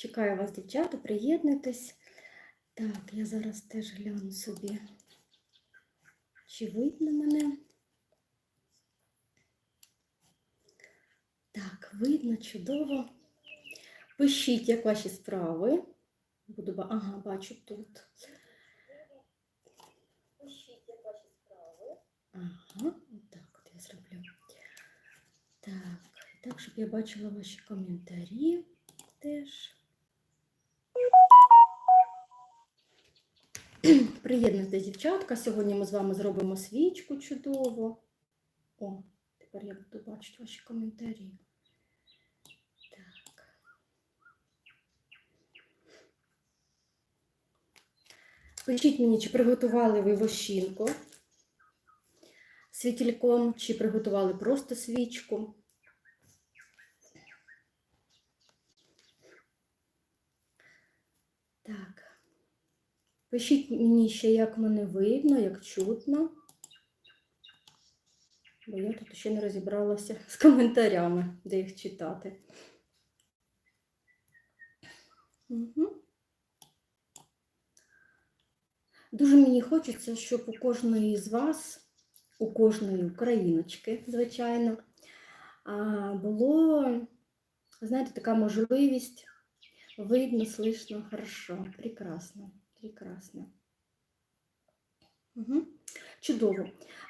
Чекаю вас, дівчата, приєднуйтесь. Так, я зараз теж гляну собі, чи видно мене. Так, видно, чудово. Пишіть, як ваші справи. Буду, ба- ага, бачу тут. Пишіть, як ваші справи. Ага, отак от я зроблю. Так, так, щоб я бачила ваші коментарі теж. Приєднуйтесь, дівчатка. Сьогодні ми з вами зробимо свічку чудово. О, тепер я буду бачити ваші коментарі. Так. Пишіть мені, чи приготували ви вощинку світільком, чи приготували просто свічку. Так. Пишіть мені ще, як мене видно, як чутно. Бо я тут ще не розібралася з коментарями, де їх читати. Угу. Дуже мені хочеться, щоб у кожної з вас, у кожної україночки, звичайно, було, знаєте, така можливість видно, слышно, хорошо, прекрасно, прекрасно. Угу. Чудово.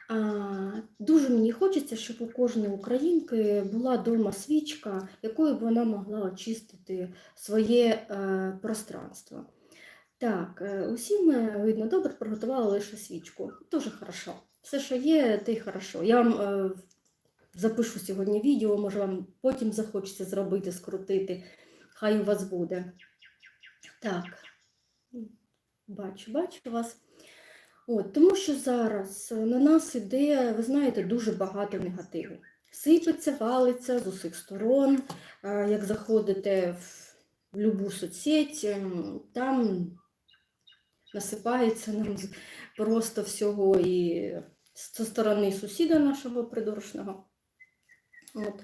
А, дуже мені хочеться, щоб у кожної українки була вдома свічка, якою б вона могла очистити своє е, пространство. Так, е, усім видно добре, приготувала лише свічку. Дуже хорошо. Все, що є, те й хорошо. Я вам е, запишу сьогодні відео, може вам потім захочеться зробити, скрутити. Хай у вас буде. Так, бачу, бачу вас. От, тому що зараз на нас іде, ви знаєте, дуже багато негативу. Сипеться, валиться з усіх сторон. Е, Як заходите в любу соцсеть, ем, там насипається нам просто всього і зі сторони сусіда нашого придорожного. От.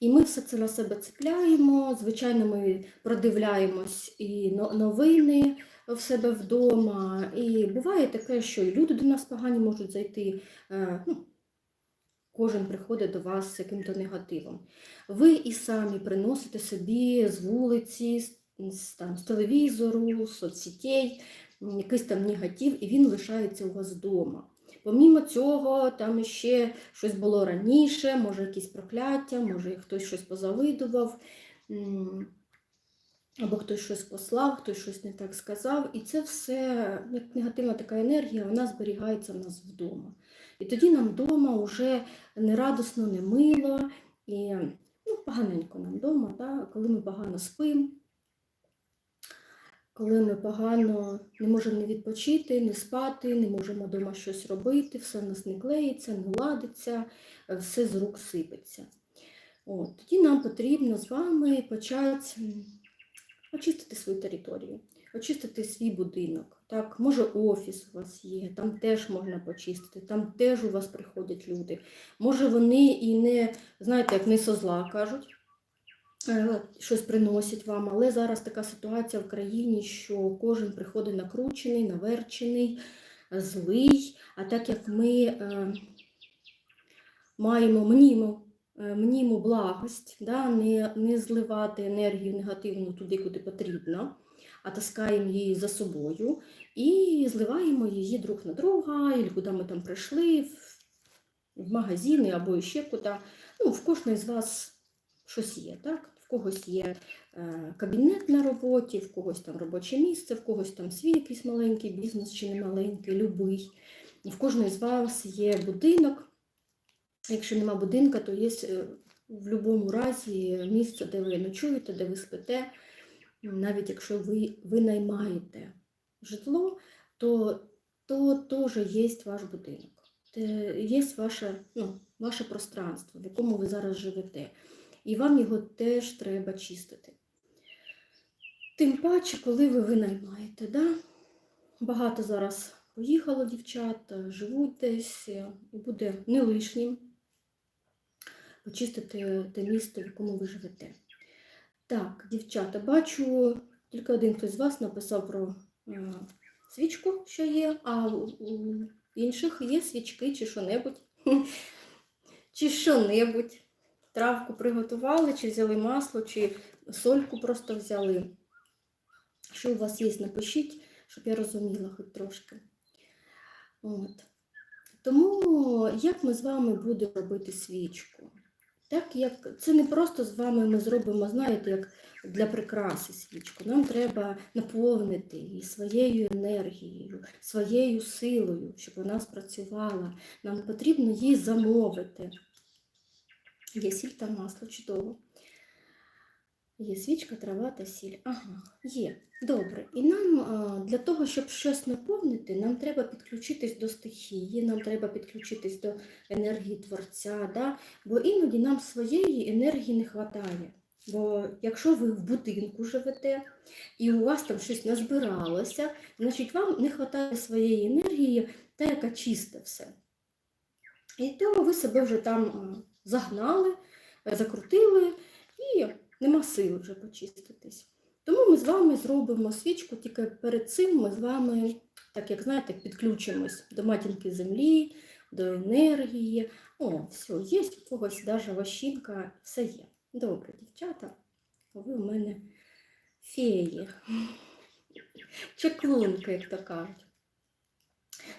І ми все це на себе цепляємо. Звичайно, ми продивляємось і новини в себе вдома. І буває таке, що і люди до нас погані можуть зайти. е, Ну, кожен приходить до вас з яким-то негативом. Ви і самі приносите собі з вулиці, з, там, з телевізору, з соцсетей, м, якийсь там негатив, і він лишається у вас вдома. Помімо цього, там ще щось було раніше, може якісь прокляття, може хтось щось позавидував, або хтось щось послав, хтось щось не так сказав. І це все, як негативна така енергія, вона зберігається в нас вдома. І тоді нам вдома вже не радосно, не мило, і ну, поганенько нам вдома, да? коли ми погано спимо, коли ми погано не можемо не відпочити, не спати, не можемо вдома щось робити, все в нас не клеїться, не ладиться, все з рук сипеться. От, тоді нам потрібно з вами почати очистити свою територію, очистити свій будинок. Так, може, офіс у вас є, там теж можна почистити, там теж у вас приходять люди. Може, вони і не, знаєте, як не со зла кажуть, е, щось приносять вам, але зараз така ситуація в країні, що кожен приходить накручений, наверчений, злий. А так як ми е, маємо мнімо, мнімо благость, да, не, не зливати енергію негативну туди, куди потрібно, а таскаємо її за собою і зливаємо її друг на друга, і куди ми там прийшли, в, магазини або ще куди. Ну, в кожної з вас щось є, так? В когось є е, кабінет на роботі, в когось там робоче місце, в когось там свій якийсь маленький бізнес чи не маленький, любий. В кожної з вас є будинок. Якщо нема будинка, то є е, в будь-якому разі місце, де ви ночуєте, де ви спите. Навіть якщо ви, наймаєте житло, то то теж є ваш будинок. Є ваше, ну, ваше пространство, в якому ви зараз живете. І вам його теж треба чистити. Тим паче, коли ви винаймаєте. Да? Багато зараз поїхало дівчат, живуть десь, буде не лишнім почистити те місто, в якому ви живете. Так, дівчата, бачу, тільки один хтось з вас написав про е, свічку, що є, а у інших є свічки чи що-небудь. Чи що-небудь. Травку приготували, чи взяли масло, чи сольку просто взяли. Що у вас є, напишіть, щоб я розуміла хоч трошки. От. Тому як ми з вами будемо робити свічку? Так, як це не просто з вами ми зробимо, знаєте, як для прикраси свічку. Нам треба наповнити її своєю енергією, своєю силою, щоб вона спрацювала. Нам потрібно її замовити. Є сіль та масло, чудово. Є свічка, трава та сіль. Ага, є. Добре. І нам для того, щоб щось наповнити, нам треба підключитись до стихії, нам треба підключитись до енергії Творця, да? бо іноді нам своєї енергії не вистачає. Бо якщо ви в будинку живете і у вас там щось назбиралося, значить вам не вистачає своєї енергії, та яка чисте все. І тому ви себе вже там загнали, закрутили і нема сил вже почиститись. Тому ми з вами зробимо свічку, тільки перед цим ми з вами, так як знаєте, підключимось до матінки землі, до енергії. О, все, є у когось навіть ващинка, все є. Добре, дівчата, ви у мене феї, чеклунки, як то кажуть.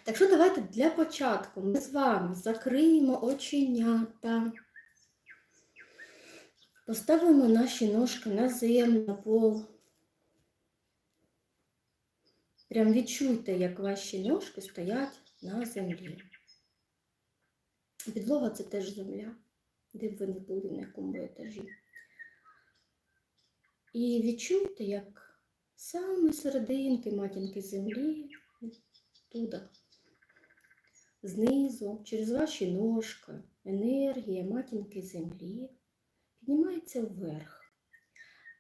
Так що давайте для початку ми з вами закриємо оченята. Поставимо наші ножки на землю, пол. Прям відчуйте, як ваші ножки стоять на землі. Підлога це теж земля, де б ви не були, на якому етажі. І відчуйте, як саме серединки матінки землі, туди, знизу, через ваші ножки, енергія матінки землі піднімається вверх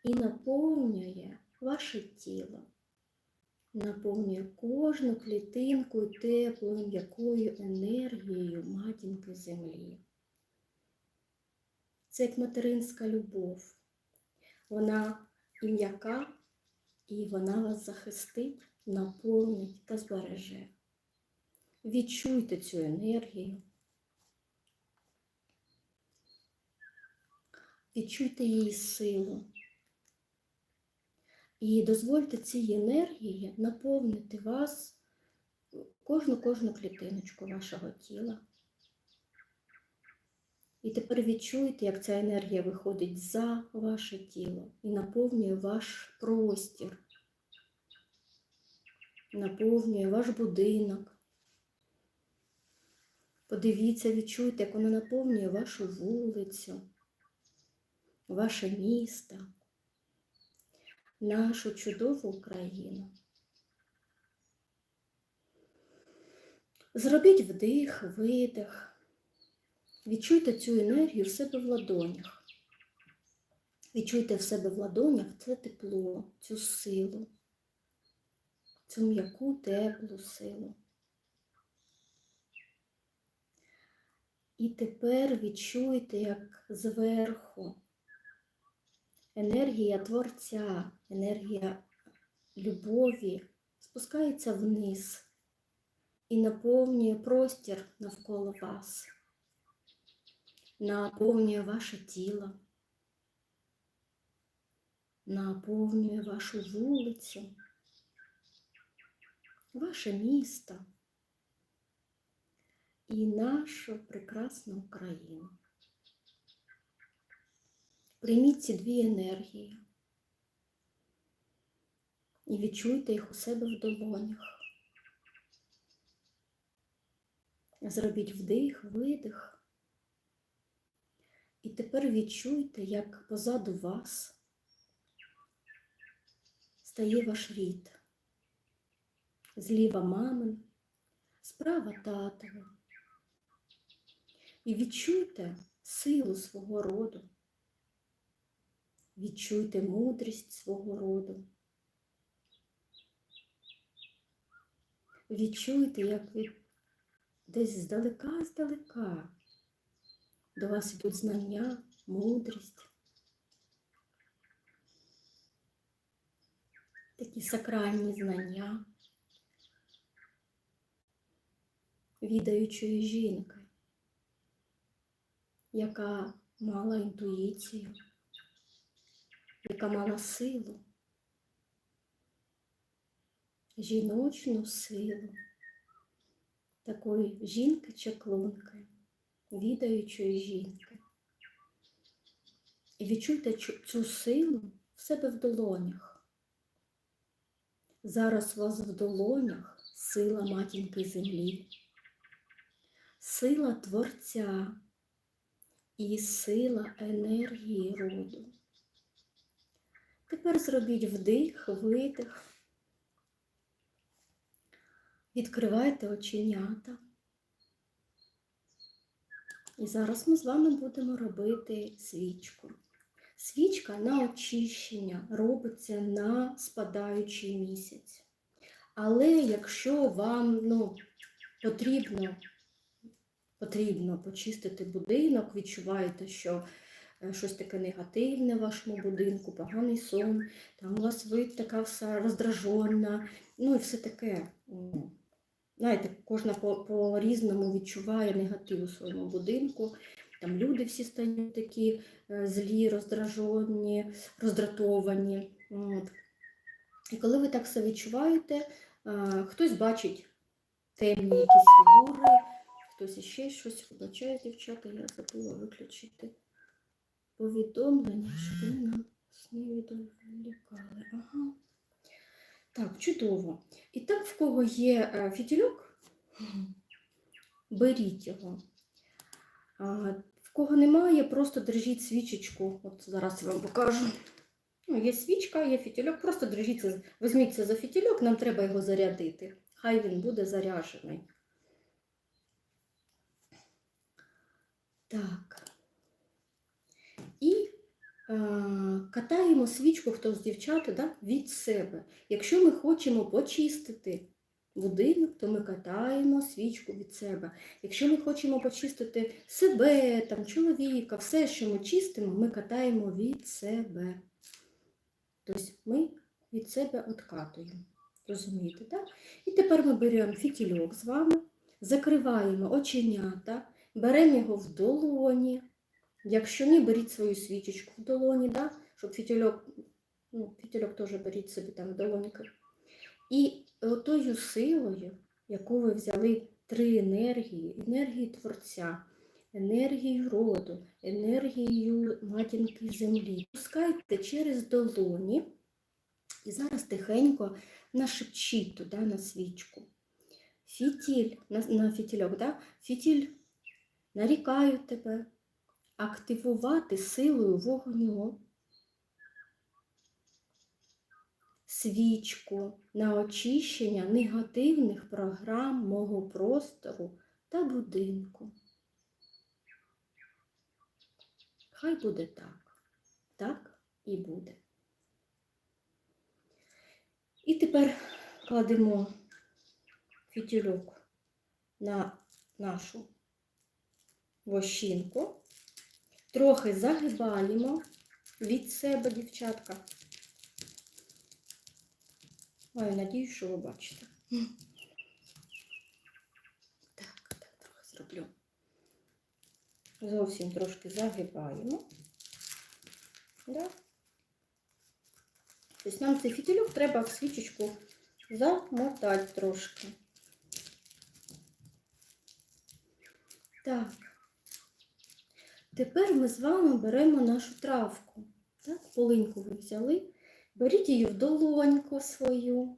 і наповнює ваше тіло, наповнює кожну клітинку теплою м'якою енергією матінки землі. Це як материнська любов. Вона і м'яка, і вона вас захистить, наповнить та збереже. Відчуйте цю енергію. Відчуйте її силу. І дозвольте цій енергії наповнити вас кожну кожну клітиночку вашого тіла. І тепер відчуйте, як ця енергія виходить за ваше тіло і наповнює ваш простір, наповнює ваш будинок. Подивіться, відчуйте, як вона наповнює вашу вулицю ваше місто, нашу чудову Україну. Зробіть вдих, видих. Відчуйте цю енергію в себе в ладонях. Відчуйте в себе в ладонях це тепло, цю силу, цю м'яку теплу силу. І тепер відчуйте, як зверху енергія Творця, енергія любові спускається вниз і наповнює простір навколо вас, наповнює ваше тіло, наповнює вашу вулицю, ваше місто і нашу прекрасну Україну. Прийміть ці дві енергії і відчуйте їх у себе в долонях. Зробіть вдих, видих. І тепер відчуйте, як позаду вас стає ваш рід. Зліва мамин, справа татова. І відчуйте силу свого роду. Відчуйте мудрість свого роду. Відчуйте, як від десь здалека-здалека до вас йдуть знання, мудрість. такі сакральні знання відаючої жінки, яка мала інтуїцію, яка мала силу, жіночну силу такої жінки-чаклунки, відаючої жінки. І відчуйте цю силу в себе в долонях. Зараз у вас в долонях сила матінки землі, сила Творця і сила енергії роду. Тепер зробіть вдих, видих. Відкривайте оченята. І зараз ми з вами будемо робити свічку. Свічка на очищення робиться на спадаючий місяць. Але якщо вам ну, потрібно, потрібно почистити будинок, відчуваєте, що щось таке негативне в вашому будинку, поганий сон, там у вас ви така вся роздражена, ну і все таке. Знаєте, кожна по- по-різному відчуває негатив у своєму будинку. Там люди всі стають такі е, злі, роздражені, роздратовані. От. І коли ви так все відчуваєте, е, хтось бачить темні якісь фігури, хтось іще щось вибачає, дівчата, я забула виключити повідомлення, щоб вони нам не відволікали. Ага. Так, чудово. І так, в кого є е, фітільок, беріть його. В кого немає, просто держіть свічечку. От зараз я вам покажу. Ну, є свічка, є фітільок, просто держіться, візьміться за фітільок, нам треба його зарядити. Хай він буде заряджений. Так. І е, катаємо свічку, хто з дівчата, да, від себе. Якщо ми хочемо почистити будинок, то ми катаємо свічку від себе. Якщо ми хочемо почистити себе, там, чоловіка, все, що ми чистимо, ми катаємо від себе. Тобто ми від себе откатуємо. Розумієте, так? І тепер ми беремо фітільок з вами, закриваємо оченята, беремо його в долоні. Якщо ні, беріть свою свічечку в долоні, да? щоб фітільок, ну, фітільок теж беріть собі там в долоньки. І отою силою, яку ви взяли три енергії, енергії Творця, енергію роду, енергію матінки землі, пускайте через долоні і зараз тихенько нашепчіть туди на свічку. Фітіль, на, на фітільок, да? фітіль, нарікаю тебе, активувати силою вогню свічку на очищення негативних програм мого простору та будинку. Хай буде так. Так і буде. І тепер кладемо фітільок на нашу вощинку. Трохи загибаємо від себе, дівчатка. Маю надію, що ви бачите. Так, так, трохи зроблю. Зовсім трошки загибаємо. Да? Тобто нам цей фітильок треба в свічечку замотати трошки. Так. Тепер ми з вами беремо нашу травку. Так, полиньку ви взяли. Беріть її в долоньку свою.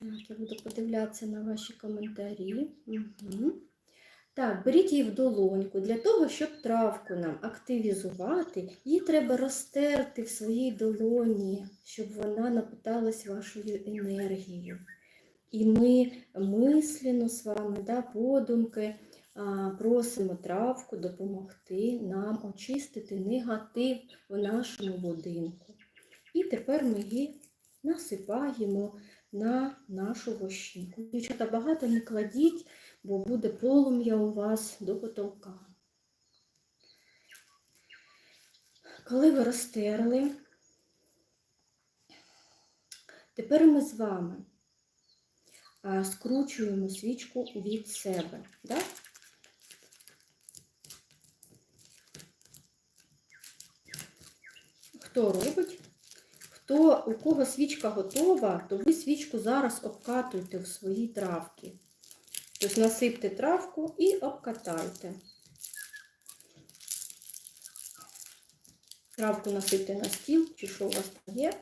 Так, я буду подивлятися на ваші коментарі. Угу. Так, беріть її в долоньку. Для того, щоб травку нам активізувати, її треба розтерти в своїй долоні, щоб вона напиталась вашою енергією. І ми мислено з вами, да, подумки, просимо травку допомогти нам очистити негатив в нашому будинку. І тепер ми її насипаємо на нашу вощинку. Дівчата, багато не кладіть, бо буде полум'я у вас до потолка. Коли ви розтерли, Тепер ми з вами скручуємо свічку від себе. Да? Хто робить? Хто, у кого свічка готова, то ви свічку зараз обкатуйте в свої травки. Тобто насипте травку і обкатайте. Травку насипте на стіл, чи що у вас там є,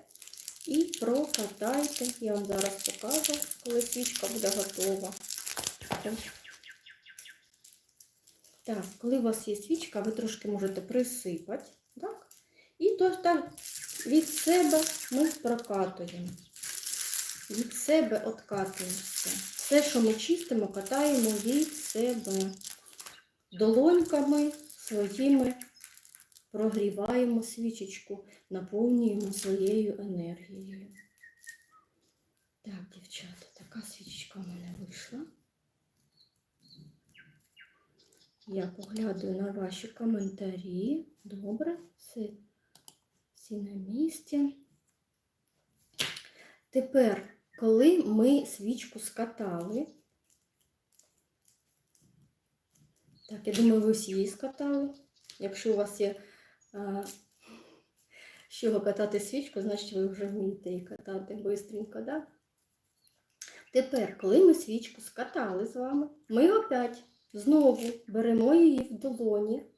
і прокатайте. Я вам зараз покажу, коли свічка буде готова. Так, коли у вас є свічка, ви трошки можете присипати. Так? І то так від себе ми прокатуємо. Від себе откатуємо все. Все, що ми чистимо, катаємо від себе. Долоньками своїми прогріваємо свічечку, наповнюємо своєю енергією. Так, дівчата, така свічечка в мене вийшла. Я поглядаю на ваші коментарі. Добре, все, всі на місці. Тепер, коли ми свічку скатали, так, я думаю, ви всі її скатали. Якщо у вас є а, з чого катати свічку, значить ви вже вмієте її катати швидко, да? Тепер, коли ми свічку скатали з вами, ми опять знову беремо її в долоні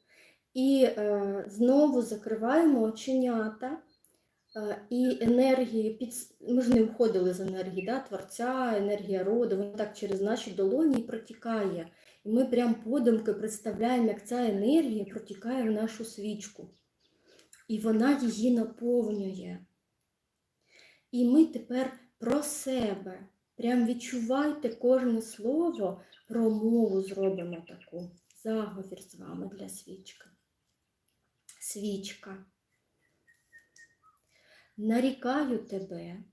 і е, знову закриваємо оченята. Е, І енергії, під... ми ж не входили з енергії да? Творця, енергія роду, вона так через наші долоні протікає. І ми прям подумки представляємо, як ця енергія протікає в нашу свічку. І вона її наповнює. І ми тепер про себе. Прям відчувайте кожне слово, промову зробимо таку. Заговір з вами для свічки. Свічка. Нарікаю тебе,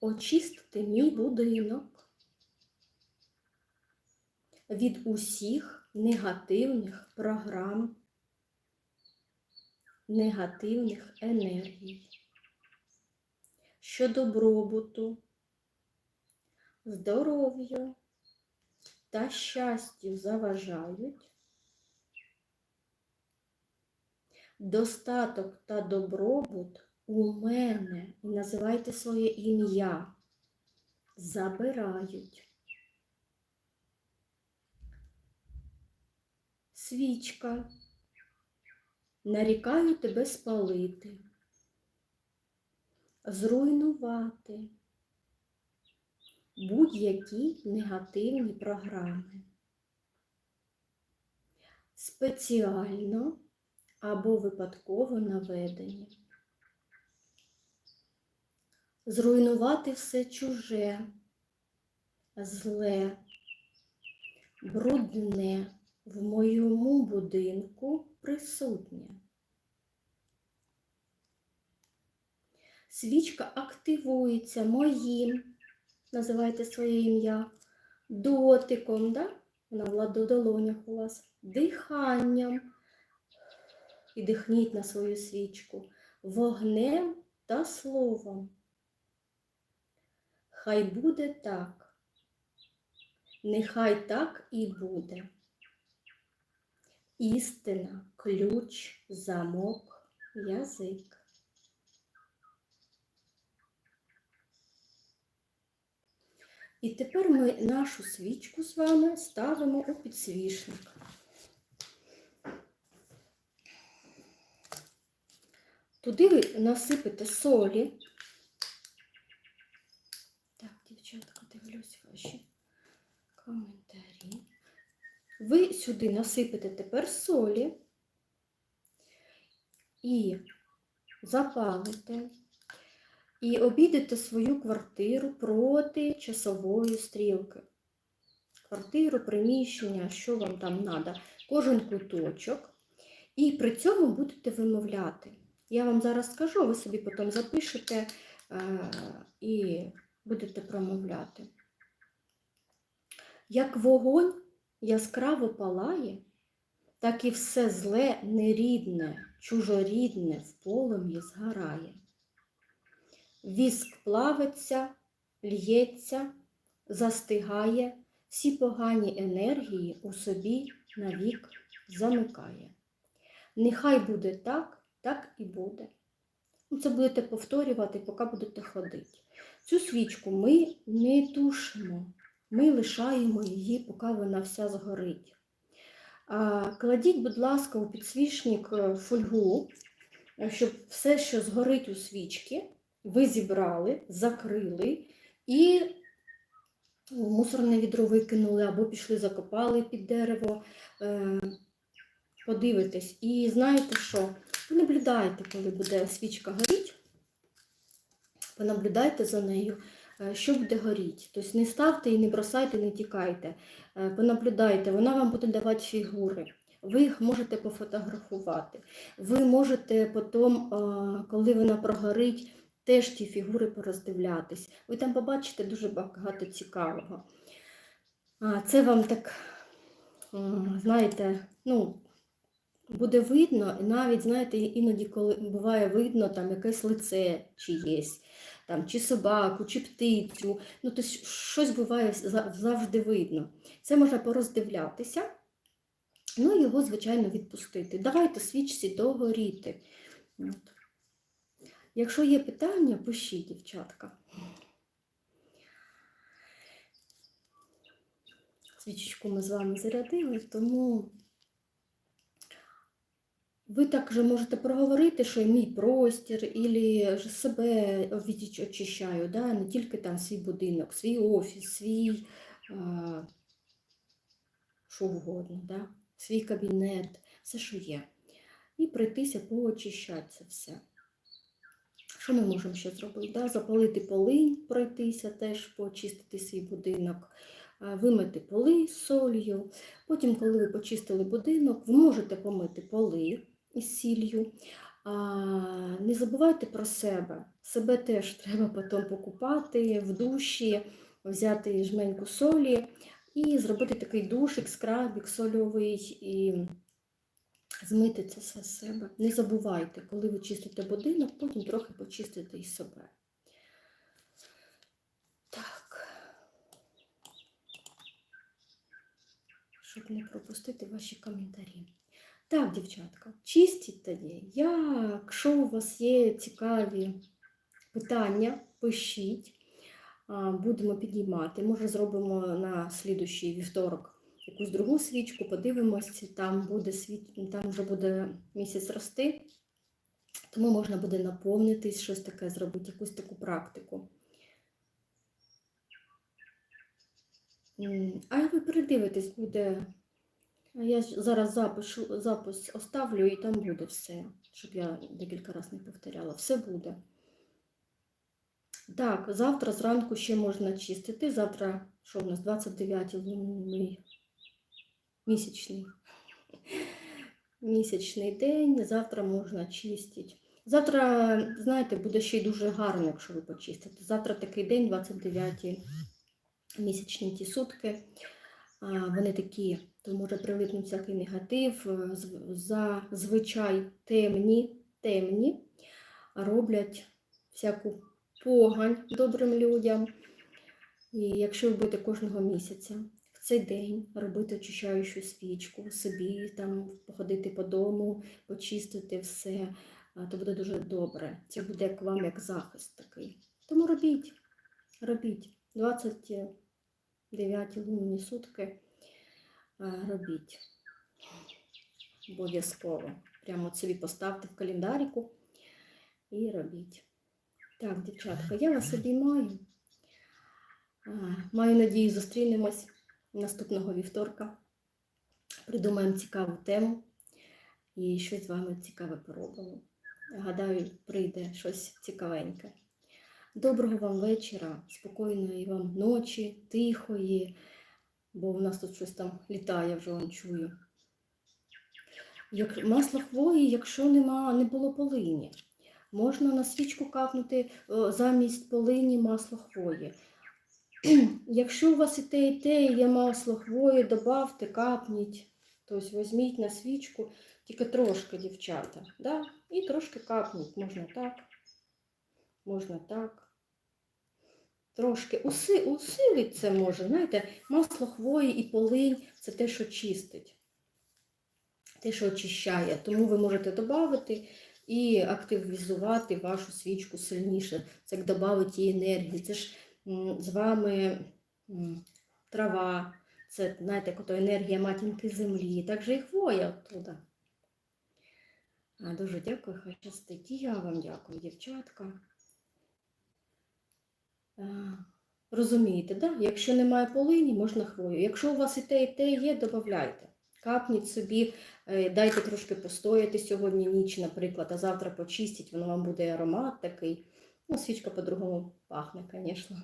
очистити мій будинок від усіх негативних програм, негативних енергій, що добробуту, здоров'ю та щастю заважають. Достаток та добробут у мене, і називайте своє ім'я, забирають. Свічка, нарікаю тебе спалити, зруйнувати будь-які негативні програми. Спеціально або випадково наведені. Зруйнувати все чуже, зле, брудне в моєму будинку присутнє. Свічка активується моїм, називайте своє ім'я, дотиком, да? вона в ладодолонях у вас, диханням і дихніть на свою свічку вогнем та словом. Хай буде так, нехай так і буде. Істина, ключ, замок, язик. І тепер ми нашу свічку з вами ставимо у підсвічник. Туди ви насипите солі. Так, дівчатка, дивлюсь ваші коментарі. Ви сюди насипите тепер солі і запалите, і обійдете свою квартиру проти часової стрілки. Квартиру, приміщення, що вам там треба, кожен куточок. І при цьому будете вимовляти. Я вам зараз скажу, ви собі потім запишете е, і будете промовляти. Як вогонь яскраво палає, так і все зле, нерідне, чужорідне в полум'ї згорає. віск плавиться, л'ється, застигає, всі погані енергії у собі навік замикає. Нехай буде так, так і буде. Ну, Це будете повторювати, поки будете ходити. Цю свічку ми не тушимо, ми лишаємо її, поки вона вся згорить. Кладіть, будь ласка, у підсвічник е, фольгу, е, щоб все, що згорить у свічки, ви зібрали, закрили і мусорне відро викинули або пішли закопали під дерево. Е, Подивитесь. І знаєте що? Понаблюдайте, коли буде свічка горіть. Понаблюдайте за нею, е, що буде горіти. Тобто не ставте і не бросайте, не тікайте. Е, Понаблюдайте, вона вам буде давати фігури. Ви їх можете пофотографувати. Ви можете потім, е, коли вона прогорить, теж ті фігури пороздивлятись. Ви там побачите дуже багато цікавого. Це вам так, знаєте, ну, буде видно, і навіть, знаєте, іноді, коли буває видно там якесь лице чиєсь, там, чи собаку, чи птицю. Ну, тобто щось буває завжди видно. Це можна пороздивлятися, ну і його, звичайно, відпустити. Давайте свічці догоріти. От. Якщо є питання, пишіть, дівчатка. Свічечку ми з вами зарядили, тому ви також можете проговорити, що мій простір, і себе очищаю, да? не тільки там свій будинок, свій офіс, свій а, що угодно, да? свій кабінет, все, що є. І прийтися поочищати це все. Що ми можемо ще зробити? Да? Запалити полинь, пройтися, теж почистити свій будинок, вимити поли солью. Потім, коли ви почистили будинок, ви можете помити поли із сіллю. Не забувайте про себе. Себе теж треба потім покупати в душі, взяти жменьку солі і зробити такий душик, скрабік сольовий і змити це все з себе. Не забувайте, коли ви чистите будинок, потім трохи почистите і себе. Так. Щоб не пропустити ваші коментарі. Так, дівчатка, чистіть тоді. Якщо у вас є цікаві питання, пишіть, будемо підіймати. Може, зробимо на слідущий вівторок якусь другу свічку, подивимося, там буде світ, там вже буде місяць рости, тому можна буде наповнитись, щось таке зробити, якусь таку практику. А ви передивитесь, буде. Я зараз запишу, запис оставлю і там буде все, щоб я декілька разів не повторяла. Все буде. Так, завтра зранку ще можна чистити. Завтра, що в нас 29 лунний місячний. Місячний день, завтра можна чистити. Завтра, знаєте, буде ще й дуже гарно, якщо ви почистите. Завтра такий день, 29 місячні ті сутки. Вони такі, то може прилипнути всякий негатив. е, Зазвичай темні, темні роблять всяку погань добрим людям. І якщо будете кожного місяця в цей день робити очищаючу свічку собі, там походити по дому, почистити все, то буде дуже добре. Це буде як вам як захист такий. Тому робіть, робіть. 29 лунні сутки робіть. Обов'язково. Прямо собі поставте в календаріку і робіть. Так, дівчатка, я вас обіймаю. Маю надію, зустрінемось наступного вівторка. Придумаємо цікаву тему і щось з вами цікаве поробимо. Гадаю, прийде щось цікавеньке. Доброго вам вечора, спокійної вам ночі, тихої, бо в нас тут щось там літає, вже вам чую. Як масло хвої, якщо нема, не було полині. Можна на свічку капнути е, замість полині масло хвої. Якщо у вас і те, і те, є масло хвої, добавте, капніть. Тобто візьміть на свічку, тільки трошки, дівчата. Да? І трошки капніть, можна так. Можна так. Трошки уси, усилить це може. Знаєте, масло хвої і полинь це те, що чистить, те, що очищає. Тому ви можете додати і активізувати вашу свічку сильніше. Це як додати їй енергії. Це ж з вами трава, це, знаєте, енергія матінки землі, так же і хвоя оттуда. А, Дуже дякую, хай щастить. І Я вам дякую, дівчатка. А, Розумієте, да? якщо немає полині, можна хвою. Якщо у вас і те, і те є, додавайте. Капніть собі, е, дайте трошки постояти сьогодні ніч, наприклад, а завтра почистіть, воно вам буде аромат такий. Ну, свічка по-другому пахне, звісно.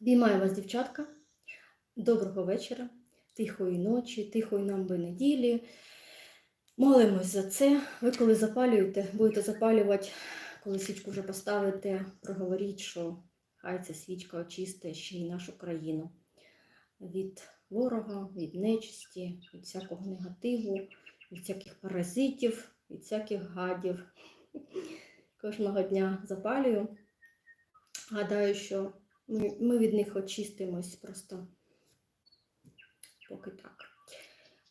Обіймаю вас, дівчатка. Доброго вечора, тихої ночі, тихої нам би неділі. Молимось за це. Ви коли запалюєте, будете запалювати, коли свічку вже поставите, проговоріть, що хай ця свічка очистить ще й нашу країну від ворога, від нечисті, від всякого негативу, від всяких паразитів, від всяких гадів. Кожного дня запалюю. Гадаю, що ми, від них очистимось просто поки так.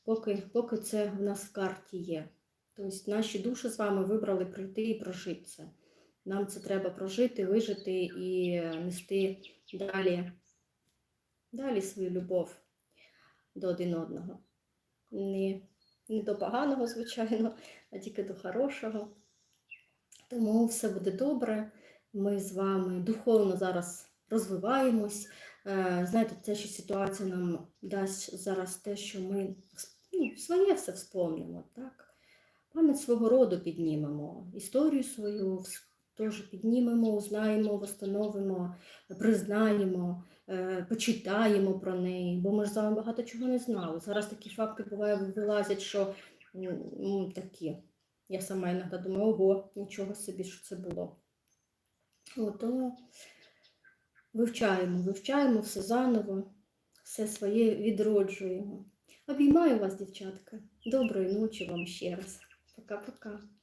Поки, поки це в нас в карті є. Тобто наші душі з вами вибрали прийти і прожити це. Нам це треба прожити, вижити і нести далі, далі свою любов до один одного. Не, не до поганого, звичайно, а тільки до хорошого. Тому все буде добре. Ми з вами духовно зараз розвиваємось. Е, Знаєте, те, що ситуація нам дасть зараз те, що ми ну, своє все вспомнимо, так? Пам'ять свого роду піднімемо, історію свою теж піднімемо, узнаємо, встановимо, признаємо, е, почитаємо про неї, бо ми ж з вами багато чого не знали. Зараз такі факти буває вилазять, що м, такі. Я сама іноді думаю, ого, нічого собі, що це було. От, вивчаємо, вивчаємо все заново, все своє відроджуємо. Обіймаю вас, дівчатка. Доброї ночі вам ще раз. Пока-пока.